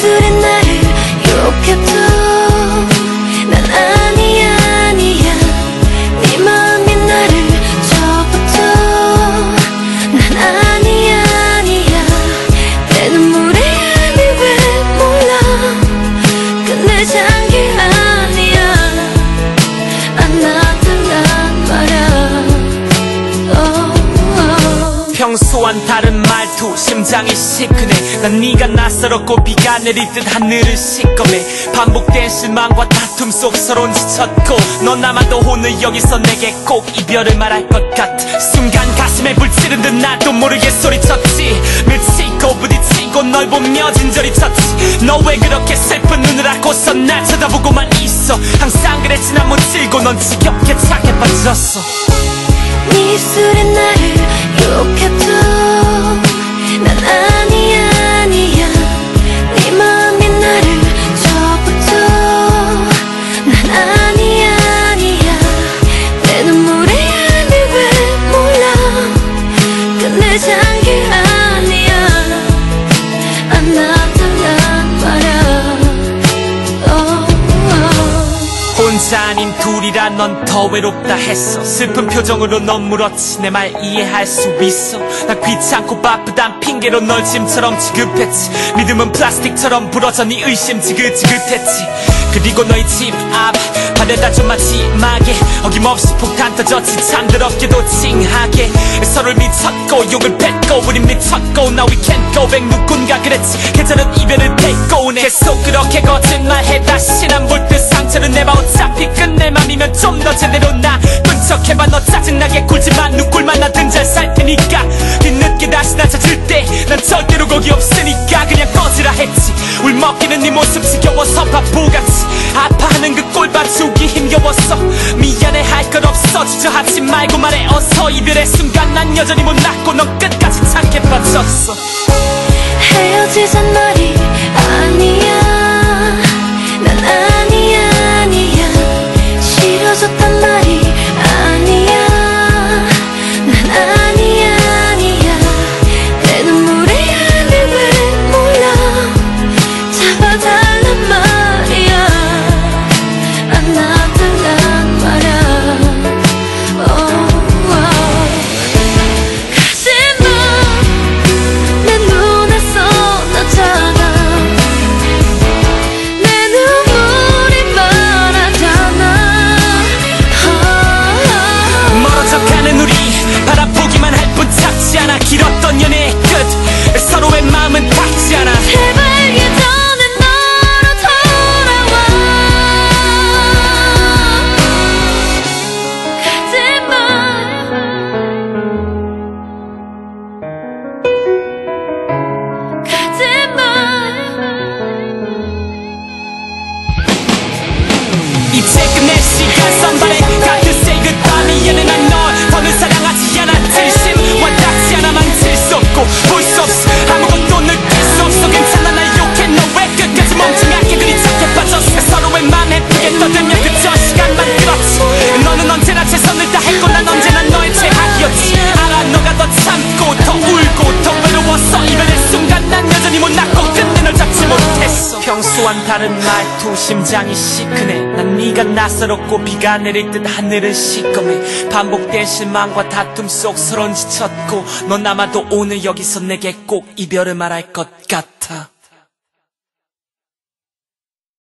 입술에 나를 욕해도 난 아니 아니야. 네 마음이 나를 접어도 난 아니 아니야. 내 눈물이 아닌 왜 몰라. 끝내 잠긴 아니야. 안 나타난 말야 어, 어. 평소와 다른 말투 심장이 시큰해. 난 네가 낯설었고 비가 내릴 듯 하늘을 시꺼매. 반복된 실망과 다툼 속 서론 지쳤고 넌 아마도 오늘 여기서 내게 꼭 이별을 말할 것 같아. 순간 가슴에 불찌른 듯 나도 모르게 소리쳤지. 밀치고 부딪히고 널 보며 진저리 쳤지. 너 왜 그렇게 슬픈 눈을 하고서 날 쳐다보고만 있어. 항상 그랬지 난 못질고 넌 지겹게 착해 빠졌어. 네 입술에 나를 끝내잔 게 혼자 아닌 둘이라 넌 더 외롭다 했어. 슬픈 표정으로 넌 물었지. 내 말 이해할 수 있어. 나 귀찮고 바쁘단 핑계로 널 짐처럼 지급했지. 믿음은 플라스틱처럼 부러져 네 의심 지긋지긋했지. 그리고 너희 집 앞 바래다 좀 마지막에 어김없이 폭탄 터졌지. 참 더럽게도 칭하게 서로를 미쳤고 욕을 뱉고 우린 미쳤고 Now we can't go back. 누군가 그랬지. 계절은 이별을 뱉고 내 계속 그렇게 거짓말해. 다시 난볼듯 상처를 내봐. 어차 피 끝낼 맘이면 좀 더 제대로 나 끈척해봐. 너 짜증나게 굴지만 누굴만 나든 잘 살 테니까. 뒤늦게 다시 나 찾을 때 난 절대로 거기 없으니까. 그냥 꺼지라 했지. 울먹이는 네 모습 지겨워서 바보같이 아파하는 그꼴 봐주기 힘겨웠어. 미안해 할것 없어. 주저하지 말고 말해. 어서 이별의 순간 난 여전히 못났고 넌 끝까지 착해 빠졌어 평소와는 다른 말투 심장이 시큰해 난 네가 낯설었고 비가 내릴 듯 하늘은 시꺼매. 반복된 실망과 다툼 속 서론 지쳤고 넌 아마도 오늘 여기서 내게 꼭 이별을 말할 것 같아